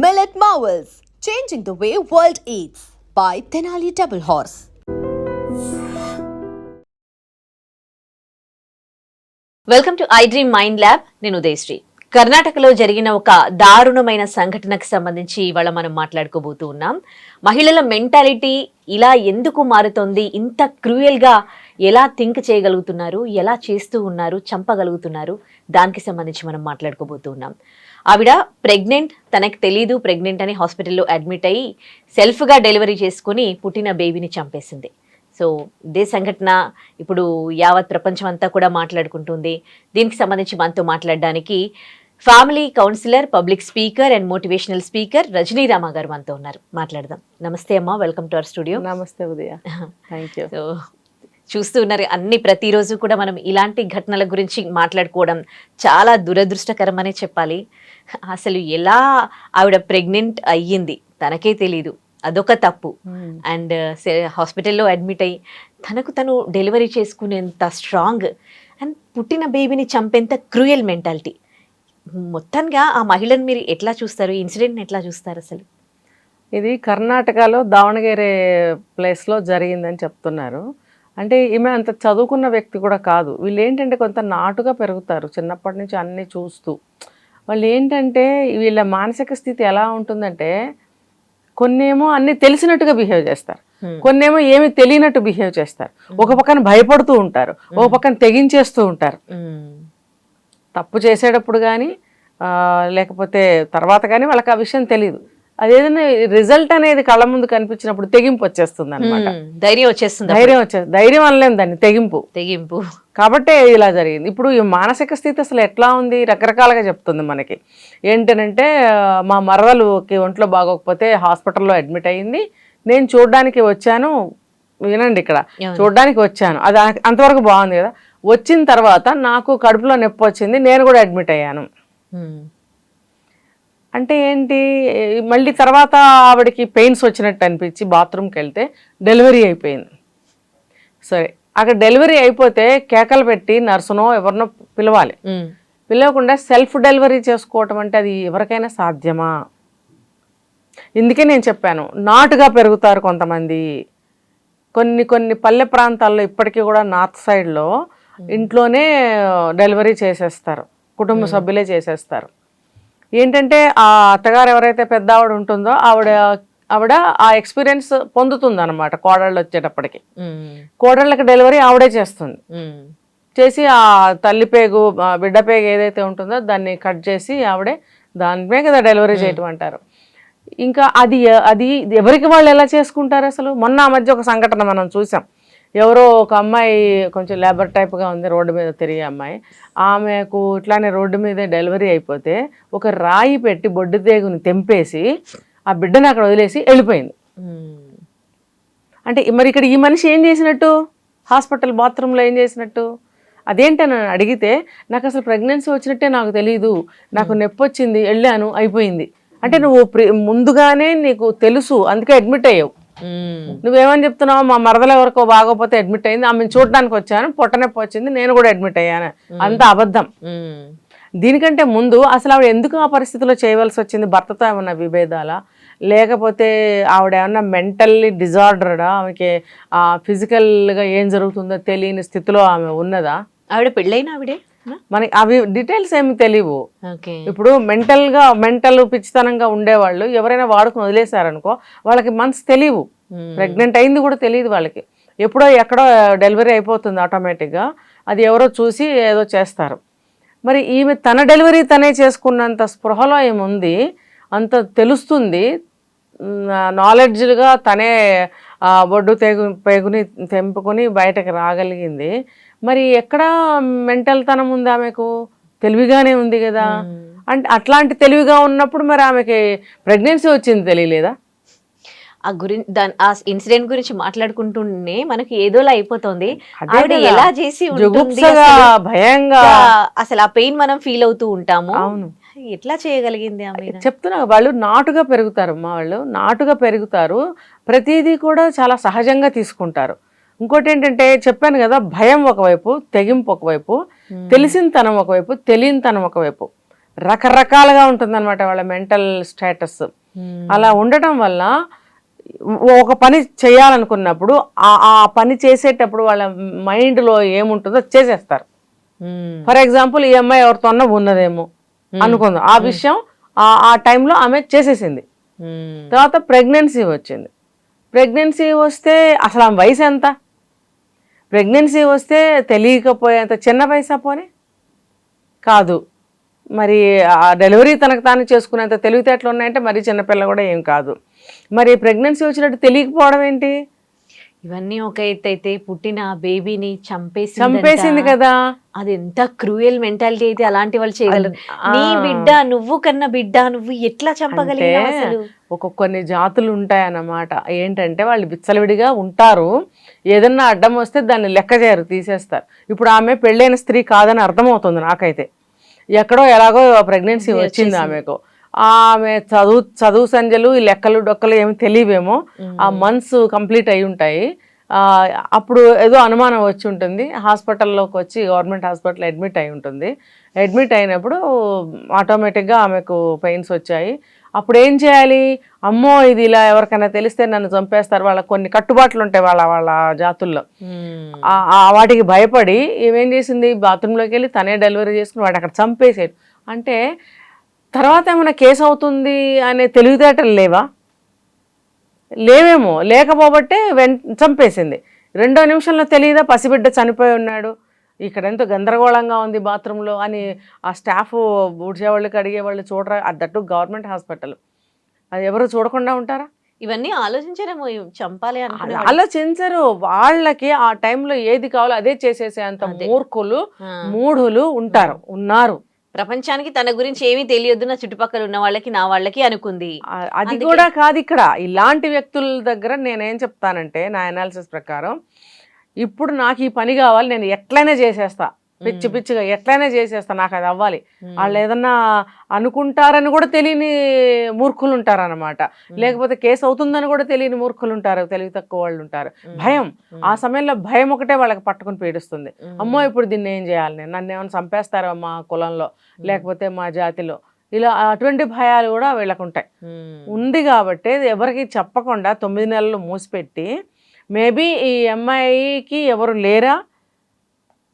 Millet Marvels, changing the way world eats by Tenali Double Horse. Welcome to I Dream Mind Lab నేను ఉదయశ్రీ. కర్ణాటకలో జరిగిన ఒక దారుణమైన సంఘటనకు సంబంధించి ఇవాళ మనం మాట్లాడుకోబోతూ ఉన్నాం. మహిళల మెంటాలిటీ ఇలా ఎందుకు మారుతోంది? ఇంత క్రూయల్గా ఎలా థింక్ చేయగలుగుతున్నారు ఎలా చేస్తూ ఉన్నారు చంపగలుగుతున్నారు దానికి సంబంధించి మనం మాట్లాడుకోబోతూ ఉన్నాం ఆవిడ ప్రెగ్నెంట్ తనకు తెలీదు ప్రెగ్నెంట్ అని హాస్పిటల్లో అడ్మిట్ అయ్యి సెల్ఫ్గా డెలివరీ చేసుకుని పుట్టిన బేబీని చంపేసింది. సో ఇదే సంఘటన ఇప్పుడు యావత్ ప్రపంచం అంతా కూడా మాట్లాడుకుంటుంది. దీనికి సంబంధించి మనతో మాట్లాడడానికి family counsellor public speaker and motivational speaker Rajani Rama గారు మనతో ఉన్నారు. మాట్లాడదాం. నమస్తే అమ్మా వెల్కమ్ టు అవర్ స్టూడియో నమస్తే ఉదయ. థ్యాంక్ యూ సో చూస్తూ ఉన్నారు. అన్ని ప్రతిరోజు కూడా మనం ఇలాంటి ఘటనల గురించి మాట్లాడుకోవడం చాలా దురదృష్టకరం అనే చెప్పాలి. అసలు ఎలా ఆవిడ ప్రెగ్నెంట్ అయ్యింది తనకే తెలీదు. అదొక తప్పు. అండ్ హాస్పిటల్లో అడ్మిట్ అయ్యి తనకు తను డెలివరీ చేసుకునేంత స్ట్రాంగ్ అండ్ పుట్టిన బేబీని చంపేంత క్రూయల్ మెంటాలిటీ. మొత్తంగా ఆ మహిళను మీరు ఎట్లా చూస్తారు? ఇన్సిడెంట్ని ఎట్లా చూస్తారు అసలు? ఇది కర్ణాటకలో దావణగిరి ప్లేస్లో జరిగిందని చెప్తున్నారు. అంటే ఈమె అంత చదువుకున్న వ్యక్తి కూడా కాదు. వీళ్ళు ఏంటంటే కొంత నాటుగా పెరుగుతారు. చిన్నప్పటి నుంచి అన్నీ చూస్తూ. వాళ్ళు ఏంటంటే వీళ్ళ మానసిక స్థితి ఎలా ఉంటుందంటే కొన్నేమో అన్ని తెలిసినట్టుగా బిహేవ్ చేస్తారు. కొన్నేమో ఏమి తెలియనట్టు బిహేవ్ చేస్తారు. ఒక పక్కన భయపడుతూ ఉంటారు. ఒక పక్కన తెగించేస్తూ ఉంటారు. తప్పు చేసేటప్పుడు కానీ లేకపోతే తర్వాత కానీ వాళ్ళకి ఆ విషయం తెలియదు అదేదైనా రిజల్ట్ అనేది కళ్ళ ముందు కనిపించినప్పుడు తెగింపు వచ్చేస్తుంది అనమాట. ధైర్యం వచ్చేస్తుంది ధైర్యం వచ్చేది ధైర్యం అనలేం దాన్ని తెగింపు. తెగింపు. కాబట్టే ఇలా జరిగింది. ఇప్పుడు ఈ మానసిక స్థితి అసలు ఎట్లా ఉంది? రకరకాలుగా చెప్తుంది మనకి. ఏంటనంటే మా మరదలుకి ఒంట్లో బాగోకపోతే హాస్పిటల్లో అడ్మిట్ అయ్యింది నేను చూడడానికి వచ్చాను. వినండి ఇక్కడ. చూడడానికి వచ్చాను. అది అంతవరకు బాగుంది కదా. వచ్చిన తర్వాత నాకు కడుపులో నొప్పి వచ్చింది. నేను కూడా అడ్మిట్ అయ్యాను. అంటే ఏంటి మళ్ళీ తర్వాత ఆవిడకి పెయిన్స్ వచ్చినట్టు అనిపించి బాత్రూమ్కి వెళ్తే డెలివరీ అయిపోయింది. సరే అక్కడ డెలివరీ అయిపోతే కేకలు పెట్టి నర్సునో ఎవరినో పిలవాలి. పిలవకుండా సెల్ఫ్ డెలివరీ చేసుకోవటం అంటే అది ఎవరికైనా సాధ్యమా? ఇందుకే నేను చెప్పాను నాటుగా పెరుగుతారు కొంతమంది. కొన్ని కొన్ని పల్లె ప్రాంతాల్లో ఇప్పటికీ కూడా నార్త్ సైడ్లో ఇంట్లోనే డెలివరీ చేసేస్తారు కుటుంబ సభ్యులే చేసేస్తారు. ఏంటంటే ఆ అత్తగారు ఎవరైతే పెద్ద ఆవిడ ఉంటుందో ఆవిడ ఆవిడ ఆ ఎక్స్పీరియన్స్ పొందుతుంది అనమాట కోడళ్ళు వచ్చేటప్పటికి. కోడళ్ళకి డెలివరీ ఆవిడే చేస్తుంది. చేసి ఆ తల్లి పేగు బిడ్డ పేగు ఏదైతే ఉంటుందో దాన్ని కట్ చేసి ఆవిడే దానిమే కదా డెలివరీ చేయటం అంటారు ఇంకా అది అది ఎవరికి వాళ్ళు ఎలా చేసుకుంటారు అసలు? మొన్న ఆ మధ్య ఒక సంఘటన మనం చూసాం. ఎవరో ఒక అమ్మాయి కొంచెం లేబర్ టైప్గా ఉంది రోడ్డు మీద తిరిగే అమ్మాయి. ఆమెకు ఇట్లానే రోడ్డు మీదే డెలివరీ అయిపోతే ఒక రాయి పెట్టి బొడ్డు తేగుని తెంపేసి ఆ బిడ్డను అక్కడ వదిలేసి వెళ్ళిపోయింది. మ్మ్. అంటే మరి ఇక్కడ ఈ మనిషి ఏం చేసినట్టు? హాస్పిటల్ బాత్రూంలో ఏం చేసినట్టు? అదేంటని అడిగితే నాకు అసలు ప్రెగ్నెన్సీ వచ్చినట్టే నాకు తెలియదు నాకు నొప్పి వచ్చింది వెళ్ళాను అయిపోయింది. అంటే నువ్వు ప్రి- ముందుగానే నీకు తెలుసు అందుకే అడ్మిట్ అయ్యావు. నువ్వేమని చెప్తున్నావు మా మరదలు ఎవరికో బాగోపోతే అడ్మిట్ అయింది. ఆమెను చూడడానికి వచ్చాను పొట్టనే నొప్పి వచ్చింది నేను కూడా అడ్మిట్ అయ్యాను. అంత అబద్ధం. దీనికంటే ముందు అసలు ఆవిడ ఎందుకు ఆ పరిస్థితిలో చేయవలసి వచ్చింది? భర్తతో ఏమన్నా విభేదాలా? లేకపోతే ఆవిడ ఏమన్నా మెంటల్లీ డిజార్డర్డా? ఆమెకి ఫిజికల్గా ఏం జరుగుతుందో తెలియని స్థితిలో ఆమె ఉన్నదా? ఆవిడ పెళ్ళైన ఆవిడే. మనకి అవి డీటెయిల్స్ ఏమి తెలియవు ఇప్పుడు మెంటల్గా మెంటల్ పిచ్చితనంగా ఉండేవాళ్ళు ఎవరైనా వాడుకుని వదిలేశారనుకో వాళ్ళకి మనసు తెలియవు. ప్రెగ్నెంట్ అయింది కూడా తెలియదు వాళ్ళకి. ఎప్పుడో ఎక్కడో డెలివరీ అయిపోతుంది ఆటోమేటిక్గా అది ఎవరో చూసి ఏదో చేస్తారు. మరి ఈమె తన డెలివరీ తనే చేసుకున్నంత స్పృహలో ఏమి ఉంది అంత తెలుస్తుంది. నాలెడ్జ్గా తనే బొడ్డు తెగు పేగుని తెంపుకొని బయటకు రాగలిగింది. మరి ఎక్కడ మెంటల్ తనం ఉంది ఆమెకు? తెలివిగానే ఉంది కదా. అంటే అట్లాంటి తెలివిగా ఉన్నప్పుడు మరి ఆమెకి ప్రెగ్నెన్సీ వచ్చింది తెలియలేదా? ఆ గురించి దాని ఆ ఇన్సిడెంట్ గురించి మాట్లాడుకుంటూనే మనకి ఏదోలా అయిపోతుంది. ఆవిడ. ఎలా చేసి ఉంటుంది? భయంగా. అసలు ఆ పెయిన్ మనం ఫీల్ అవుతూ ఉంటాము. అవును. ఎట్లా చేయగలిగింది ఆమె? చెప్తున్నా వాళ్ళు నాటుగా పెరుగుతారు మా వాళ్ళు. నాటుగా పెరుగుతారు. ప్రతిదీ కూడా చాలా సహజంగా తీసుకుంటారు. ఇంకోటి ఏంటంటే చెప్పాను కదా భయం ఒకవైపు తెగింపు ఒకవైపు తెలిసిన తనం ఒకవైపు తెలియని తనం ఒకవైపు. రకరకాలుగా ఉంటుందన్నమాట వాళ్ళ మెంటల్ స్టేటస్. అలా ఉండటం వల్ల ఒక పని చేయాలనుకున్నప్పుడు ఆ పని చేసేటప్పుడు వాళ్ళ మైండ్లో ఏముంటుందో చేసేస్తారు. ఫర్ ఎగ్జాంపుల్ ఈ అమ్మాయి ఎవరితోన్నా ఉన్నదేమో అనుకుందాం. ఆ విషయం ఆ- ఆ టైంలో ఆమె చేసేసింది. తర్వాత ప్రెగ్నెన్సీ వచ్చింది. ప్రెగ్నెన్సీ వస్తే అసలు ఆమె వయసు ఎంత? ప్రెగ్నెన్సీ వస్తే తెలియకపోయేంత చిన్న వయసా పోనీ? కాదు. మరి ఆ డెలివరీ తనకు తాను చేసుకునేంత తెలివితేటలు ఉన్నాయంటే మరి చిన్నపిల్ల కూడా ఏం కాదు. మరి ప్రెగ్నెన్సీ వచ్చినట్టు తెలియకపోవడం ఏంటి? ఇవన్నీ ఒక ఎత్తు అయితే పుట్టిన బేబీని చంపేసి చంపేసింది కదా. అది ఎంత క్రూయల్ మెంటాలిటీ అయితే అలాంటి వాళ్ళు చేయగలరు. నీ బిడ్డ నువ్వు కన్న బిడ్డ నువ్వు ఎట్లా చంపగలిగినావు అంటే అసలు? ఒక కొన్ని జాతులు ఉంటాయన్నమాట. ఏంటంటే వాళ్ళు విచ్చలవిడిగా ఉంటారు. ఏదన్నా అడ్డం వస్తే దాన్ని లెక్క చేయరు తీసేస్తారు. ఇప్పుడు ఆమె పెళ్ళైన స్త్రీ కాదని అర్థమవుతుంది నాకైతే. ఎక్కడో ఎలాగో ప్రెగ్నెన్సీ వచ్చింది ఆమెకు. ఆమె చదువు చదువు సంజలు ఈ లెక్కలు డొక్కలు ఏమి తెలియవేమో. ఆ మంత్స్ కంప్లీట్ అయి ఉంటాయి. అప్పుడు ఏదో అనుమానం వచ్చి ఉంటుంది. హాస్పిటల్లోకి వచ్చి గవర్నమెంట్ హాస్పిటల్ అడ్మిట్ అయి ఉంటుంది. అడ్మిట్ అయినప్పుడు ఆటోమేటిక్గా ఆమెకు పెయిన్స్ వచ్చాయి. అప్పుడు ఏం చేయాలి? అమ్మో ఇది ఇలా ఎవరికైనా తెలిస్తే నన్ను చంపేస్తారు. వాళ్ళ కొన్ని కట్టుబాట్లు ఉంటాయి వాళ్ళ వాళ్ళ జాతుల్లో. వాటికి భయపడి ఏమేం చేసింది? బాత్రూంలోకి వెళ్ళి తనే డెలివరీ చేసుకుని వాడు అక్కడ చంపేసాడు అంటే తర్వాత ఏమైనా కేసు అవుతుంది అనే తెలివితేటలు లేవా? లేవేమో. లేకపోబట్టే వెం చంపేసింది. రెండో నిమిషంలో తెలియదా? పసిబిడ్డ చనిపోయి ఉన్నాడు. ఇక్కడ ఎంతో గందరగోళంగా ఉంది బాత్రూంలో అని ఆ స్టాఫ్ ఊడ్చేవాళ్ళు కడిగేవాళ్ళు చూడరా అద్దట్టు గవర్నమెంట్ హాస్పిటల్ అది ఎవరు చూడకుండా ఉంటారా ఇవన్నీ ఆలోచించారేమో చంపాలి వాళ్ళు. ఆలోచించరు వాళ్ళకి ఆ టైంలో ఏది కావాలో అదే చేసేసే అంత. మూర్ఖులు. మూఢులు ఉంటారు ఉన్నారు ప్రపంచానికి తన గురించి ఏమీ తెలియదు నా చుట్టుపక్కల ఉన్న వాళ్ళకి నా వాళ్ళకి అనుకుంది అది కూడా కాదు ఇక్కడ ఇలాంటి వ్యక్తుల దగ్గర నేనేం చెప్తానంటే నా అనాలిసిస్ ప్రకారం ఇప్పుడు నాకు ఈ పని కావాలి నేను ఎట్లయినా చేసేస్తా. పిచ్చి పిచ్చిగా ఎట్లయినా చేసేస్తా నాకు అది అవ్వాలి. వాళ్ళు ఏదన్నా అనుకుంటారని కూడా తెలియని మూర్ఖులు ఉంటారు అనమాట లేకపోతే కేసు అవుతుందని కూడా తెలియని మూర్ఖులు ఉంటారు తెలివి తక్కువ వాళ్ళు ఉంటారు భయం. ఆ సమయంలో భయం ఒకటే వాళ్ళకి పట్టుకుని పీడిస్తుంది. అమ్మో ఇప్పుడు దీన్ని ఏం చేయాలి నేను? నన్ను ఏమైనా చంపేస్తారో మా కులంలో? లేకపోతే మా జాతిలో? ఇలా అటువంటి భయాలు కూడా వీళ్ళకు ఉంటాయి ఉంది కాబట్టి ఎవరికి చెప్పకుండా తొమ్మిది నెలలు మూసిపెట్టి మేబీ ఈ అమ్మాయికి ఎవరు లేరా?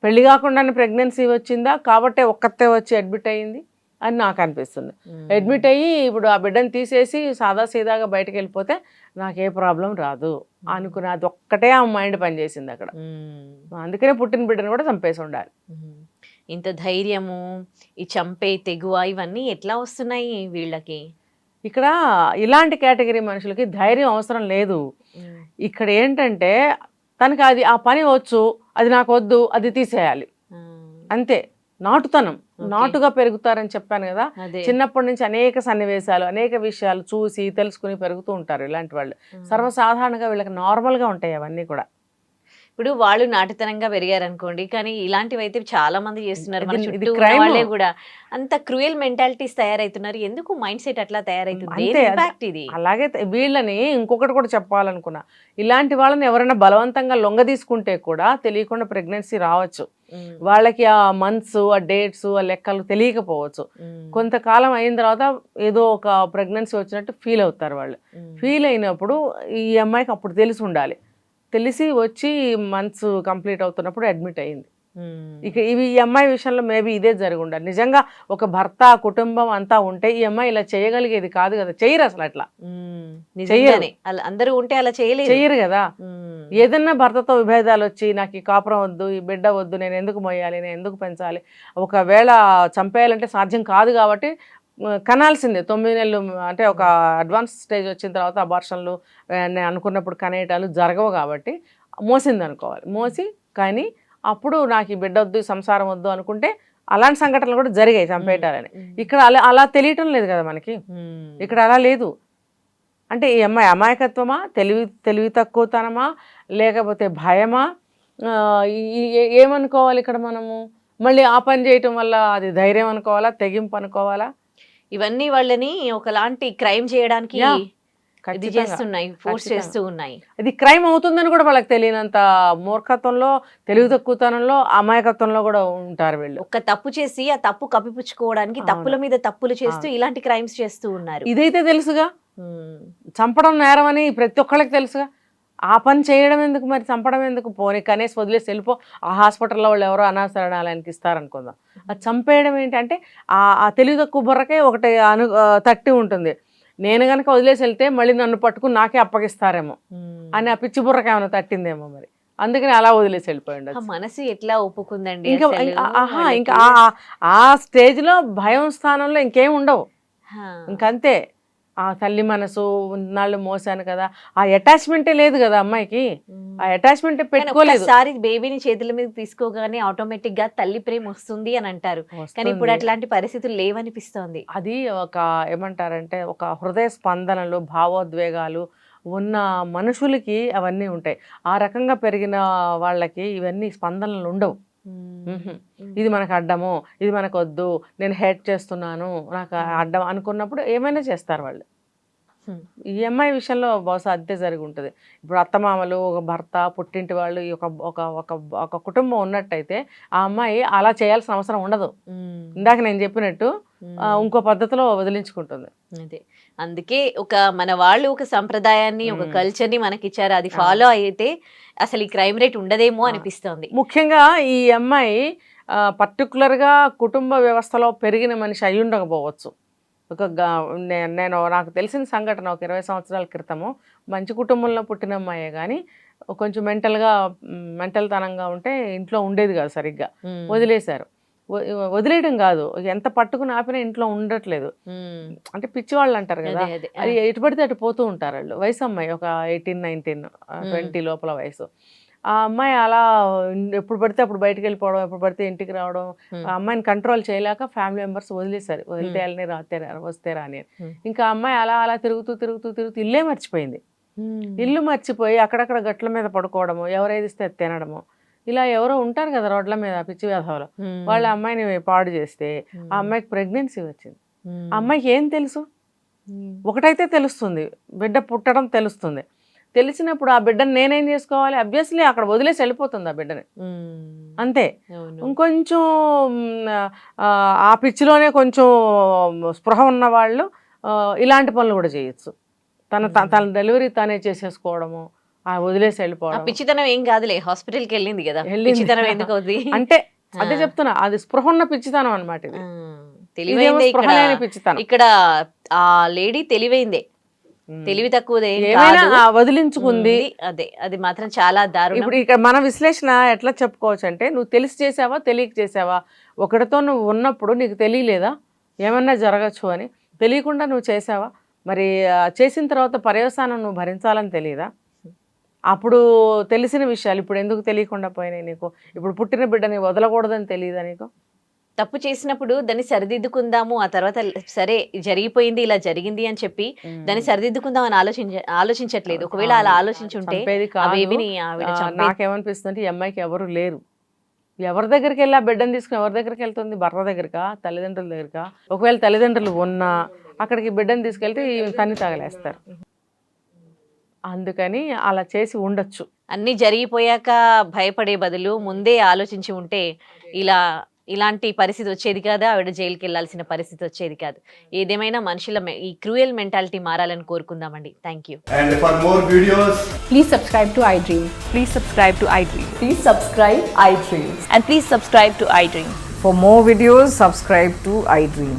పెళ్ళి కాకుండానే ప్రెగ్నెన్సీ వచ్చిందా? కాబట్టే ఒక్కతే వచ్చి అడ్మిట్ అయ్యింది అని నాకు అనిపిస్తుంది. అడ్మిట్ అయ్యి ఇప్పుడు ఆ బిడ్డను తీసేసి సాదా సీదాగా బయటకు వెళ్ళిపోతే నాకే ప్రాబ్లం రాదు అనుకుని అది ఒక్కటే ఆ మైండ్ పనిచేసింది అక్కడ. అందుకనే పుట్టిన బిడ్డను కూడా చంపేసి ఉండాలి. ఇంత ధైర్యము ఈ చంపే తెగువ ఇవన్నీ ఎట్లా వస్తున్నాయి వీళ్ళకి? ఇక్కడ ఇలాంటి కేటగిరీ మనుషులకి ధైర్యం అవసరం లేదు. ఇక్కడ ఏంటంటే తనకి అది ఆ పని వచ్చు అది నాకు వద్దు అది తీసేయాలి. అంతే. నాటుతనం. నాటుగా పెరుగుతారని చెప్పాను కదా. చిన్నప్పటి నుంచి అనేక సన్నివేశాలు అనేక విషయాలు చూసి తెలుసుకుని పెరుగుతూ ఉంటారు ఇలాంటి వాళ్ళు. సర్వసాధారణంగా వీళ్ళకి నార్మల్గా ఉంటాయి అవన్నీ కూడా. ఇప్పుడు వాళ్ళు నాటితనంగా పెరిగారు అనుకోండి కానీ ఇలాంటివి అయితే చాలా మంది చేస్తున్నారు మన చుట్టూ. వాళ్ళే కూడా. అంత క్రూయల్ మెంటాలిటీస్ తయారైతున్నారు. ఎందుకు మైండ్ సెట్ అట్లా తయారైతుంది? ఇది? అలాగే వీళ్ళని ఇంకొకటి కూడా చెప్పాలనుకున్నా. ఇలాంటి వాళ్ళని ఎవరైనా బలవంతంగా లొంగ తీసుకుంటే కూడా తెలియకుండా ప్రెగ్నెన్సీ రావచ్చు. వాళ్ళకి ఆ మంత్స్ ఆ డేట్స్ ఆ లెక్కలు తెలియకపోవచ్చు. కొంతకాలం అయిన తర్వాత ఏదో ఒక ప్రెగ్నెన్సీ వచ్చినట్టు ఫీల్ అవుతారు వాళ్ళు. ఫీల్ అయినప్పుడు ఈ అమ్మాయికి అప్పుడు తెలిసి ఉండాలి. తెలిసి వచ్చి మంత్స్ కంప్లీట్ అవుతున్నప్పుడు అడ్మిట్ అయింది ఇక ఇవి ఈ అమ్మాయి విషయంలో మేబీ ఇదే జరిగి ఉండాలి నిజంగా ఒక భర్త కుటుంబం అంతా ఉంటే ఈ అమ్మాయి ఇలా చేయగలిగేది కాదు కదా. చెయ్యరు అసలు అట్లా. అందరూ ఉంటే అలా చేయలేదు చెయ్యరు కదా. ఏదన్నా భర్తతో విభేదాలు వచ్చి నాకు ఈ కాపురం వద్దు ఈ బిడ్డ వద్దు నేను ఎందుకు మొయ్యాలి నేను ఎందుకు పెంచాలి ఒకవేళ చంపేయాలంటే సాధ్యం కాదు కాబట్టి కనాల్సిందే. తొమ్మిది నెలలు అంటే ఒక అడ్వాన్స్ స్టేజ్ వచ్చిన తర్వాత అబార్షన్లు నేను అనుకున్నప్పుడు కనేయటాలు జరగవు కాబట్టి మోసింది అనుకోవాలి మోసి కానీ అప్పుడు నాకు ఈ బిడ్డ వద్దు సంసారం వద్దు అనుకుంటే అలాంటి సంఘటనలు కూడా జరిగాయి చంపేయటాలని. ఇక్కడ అలా అలా తెలియటం లేదు కదా మనకి. ఇక్కడ అలా లేదు. అంటే ఈ అమ్మాయి అమాయకత్వమా తెలివి తెలివి తక్కువతనమా లేకపోతే భయమా? ఏమనుకోవాలి ఇక్కడ మనము? మళ్ళీ ఆ పని చేయటం వల్ల అది ధైర్యం అనుకోవాలా తెగింపు అనుకోవాలా? ఇవన్నీ వాళ్ళని ఒకలాంటి క్రైమ్ చేయడానికి. ఇది. చేస్తున్నాయి ఫోర్స్. చేస్తూ ఉన్నాయి ఇది క్రైమ్ అవుతుందని కూడా వాళ్ళకి తెలియనంత మూర్ఖత్వంలో తెలివి తక్కువతనంలో అమాయకత్వంలో కూడా ఉంటారు వీళ్ళు ఒక తప్పు చేసి ఆ తప్పు కప్పిపుచ్చుకోవడానికి. తప్పుల మీద తప్పులు చేస్తూ ఇలాంటి క్రైమ్స్ చేస్తూ ఉన్నారు ఇదైతే తెలుసుగా. చంపడం నేరం అని ప్రతి ఒక్కళ్ళకి తెలుసుగా ఆ పని చేయడం ఎందుకు మరి? చంపడం ఎందుకు? పోనీ కనీసం వదిలేసి వెళ్ళిపో. ఆ హాస్పిటల్లో వాళ్ళు ఎవరో అనాశరణాలయానికి ఇస్తారనుకుందాం. అది చంపేయడం ఏంటంటే ఆ తెలివి తక్కువ బుర్రకే ఒకటి అను తట్టి ఉంటుంది. నేను కనుక వదిలేసి వెళ్తే మళ్ళీ నన్ను పట్టుకుని నాకే అప్పగిస్తారేమో. అని ఆ పిచ్చి బుర్రకి ఏమైనా తట్టిందేమో మరి. అందుకని అలా వదిలేసి వెళ్ళిపోయి ఆ ఉండొచ్చు మనసు ఎట్లా ఒప్పుకుందండి ఇంకా ఇంకా- ఆ- ఆ- ఆ స్టేజ్లో భయం స్థానంలో ఇంకేం ఉండవు. ఇంకంతే. ఆ తల్లి మనసు నాళ్ళు మోసాను కదా ఆ అటాచ్మెంటే లేదు కదా అమ్మాయికి. ఆ అటాచ్మెంట్ పెట్టుకోలేదు ఒక్కసారి బేబీని చేతుల మీద తీసుకోగానే ఆటోమేటిక్గా తల్లి ప్రేమ వస్తుంది అని అంటారు కానీ ఇప్పుడు. అట్లాంటి పరిస్థితులు లేవనిపిస్తోంది అది ఒక ఏమంటారంటే ఒక హృదయ స్పందనలు భావోద్వేగాలు ఉన్న మనుషులకి అవన్నీ ఉంటాయి ఆ రకంగా పెరిగిన వాళ్ళకి ఇవన్నీ స్పందనలు ఉండవు. ఇది మనకు అడ్డము ఇది మనకు వద్దు నేను హేట్ చేస్తున్నాను నాకు అడ్డం అనుకున్నప్పుడు ఏమైనా చేస్తారు వాళ్ళు. ఈ అమ్మాయి విషయంలో బహుశా అదే జరిగి ఉంటుంది. ఇప్పుడు అత్తమామలు ఒక భర్త పుట్టింటి వాళ్ళు ఈ ఒక ఒక ఒక ఒక కుటుంబం ఉన్నట్టయితే ఆ అమ్మాయి అలా చేయాల్సిన అవసరం ఉండదు. ఇందాక నేను చెప్పినట్టు. ఇంకో పద్ధతిలో వదిలించుకుంటుంది. అదే. అందుకే ఒక మన వాళ్ళు ఒక సంప్రదాయాన్ని ఒక మ్మ్. కల్చర్ని మనకి ఇచ్చారు అది ఫాలో అయితే అసలు ఈ క్రైమ్ రేట్ ఉండదేమో. అనిపిస్తోంది. ముఖ్యంగా ఈ అమ్మాయి పర్టికులర్గా కుటుంబ వ్యవస్థలో పెరిగిన మనిషి అయి ఉండకపోవచ్చు. ఒక నేను నాకు తెలిసిన సంఘటన ఒక ఇరవై సంవత్సరాల క్రితము. మంచి కుటుంబంలో పుట్టిన అమ్మాయే కానీ కొంచెం మెంటల్గా మెంటల్ తనంగా ఉంటే ఇంట్లో ఉండేది కాదు సరిగ్గా. వదిలేశారు. వదిలేయడం కాదు. ఎంత పట్టుకుని ఆపినా ఇంట్లో ఉండట్లేదు. అంటే పిచ్చివాళ్ళు అంటారు కదా. అదే ఎటు పడితే అటు పోతూ ఉంటారు వాళ్ళు. వయసు అమ్మాయి ఒక ఎయిటీన్ నైన్టీన్ ట్వంటీ లోపల వయసు. ఆ అమ్మాయి అలా ఎప్పుడు పడితే అప్పుడు బయటికి వెళ్ళిపోవడం ఎప్పుడు పడితే ఇంటికి రావడం. ఆ అమ్మాయిని కంట్రోల్ చేయలేక ఫ్యామిలీ మెంబర్స్ వదిలేశారు. వదిలితే వెళ్ళని రాతే రా- వస్తే రాని అని. ఇంకా అమ్మాయి అలా అలా తిరుగుతూ తిరుగుతూ తిరుగుతూ ఇల్లే మర్చిపోయింది. ఇల్లు మర్చిపోయి అక్కడక్కడ గట్ల మీద పడుకోవడము ఎవరేది ఇస్తే అది తినడము. ఇలా ఎవరో ఉంటారు కదా రోడ్ల మీద పిచ్చి వ్యధవలు మ్మ్. వాళ్ళ అమ్మాయిని పాడు చేస్తే. ఆ అమ్మాయికి ప్రెగ్నెన్సీ వచ్చింది. ఆ అమ్మాయికి ఏం తెలుసు. ఒకటైతే తెలుస్తుంది బిడ్డ పుట్టడం తెలుస్తుంది తెలిసినప్పుడు ఆ బిడ్డను నేనేం చేసుకోవాలి అబ్వియస్లీ అక్కడ వదిలేసి వెళ్ళిపోతుంది ఆ బిడ్డని. అంతే. ఇంకొంచెం ఆ, పిచ్చిలోనే కొంచెం స్పృహ ఉన్న వాళ్ళు ఇలాంటి పనులు కూడా చేయొచ్చు తన తన డెలివరీ తానే చేసేసుకోవడము వదిలేసి వెళ్ళిపోవడం. పిచ్చితనం ఏం కాదులే హాస్పిటల్కి వెళ్ళింది కదా. పిచ్చితనం ఎందుకు అవుద్ది? అంటే అదే. చెప్తున్నా అది స్పృహ ఉన్న పిచ్చితనం అనమాట ఇది. తెలివైందే ఇక్కడ. ఇక్కడ ఆ లేడీ తెలివైందే. తెలివి తక్కువదే ఏమైనా వదిలించుకుంది. అదే అది మాత్రం చాలా దారుణం. ఇప్పుడు ఇక్కడ మన విశ్లేషణ ఎట్లా చెప్పుకోవచ్చు అంటే నువ్వు తెలిసి చేసావా తెలియక చేసావా? ఒకటితో నువ్వు ఉన్నప్పుడు నీకు తెలియలేదా? ఏమన్నా జరగచ్చు అని. తెలియకుండా నువ్వు చేసావా? మరి చేసిన తర్వాత పర్యవసానం నువ్వు భరించాలని తెలియదా? అప్పుడు తెలిసిన విషయాలు ఇప్పుడు ఎందుకు తెలియకుండా పోయినాయి నీకు? ఇప్పుడు పుట్టిన బిడ్డని వదలకూడదని తెలియదా నీకు? తప్పు చేసినప్పుడు దాన్ని సరిదిద్దుకుందాము ఆ తర్వాత సరే జరిగిపోయింది ఇలా జరిగింది అని చెప్పి దాన్ని సరిదిద్దుకుందాం అని ఆలోచించ ఆలోచించట్లేదు. ఒకవేళ అలా ఆలోచించుంటే. నాకేమనిపిస్తుంది అమ్మాయికి ఎవరు లేరు. ఎవరి దగ్గరికి వెళ్ళి ఆ బిడ్డను తీసుకుని ఎవరి దగ్గరికి వెళ్తుంది? భర్త దగ్గరకా? తల్లిదండ్రుల దగ్గరకా? ఒకవేళ తల్లిదండ్రులు ఉన్నా అక్కడికి బిడ్డను తీసుకెళ్తే ఈ తన్ని తగలేస్తారు. అందుకని అలా చేసి ఉండొచ్చు. అన్నీ జరిగిపోయాక భయపడే బదులు ముందే ఆలోచించి ఉంటే ఇలా ఇలాంటి పరిస్థితి వచ్చేది కాదు? ఆవిడ జైలుకి వెళ్ళాల్సిన పరిస్థితి వచ్చేది కాదు. ఏదేమైనా మనుషుల ఈ క్రూయల్ మెంటాలిటీ మారాలని కోరుకుందామండి. Thank you. For more videos please subscribe to I Dream please subscribe to I Dream please subscribe I Dream and please subscribe to I Dream for more videos subscribe to I Dream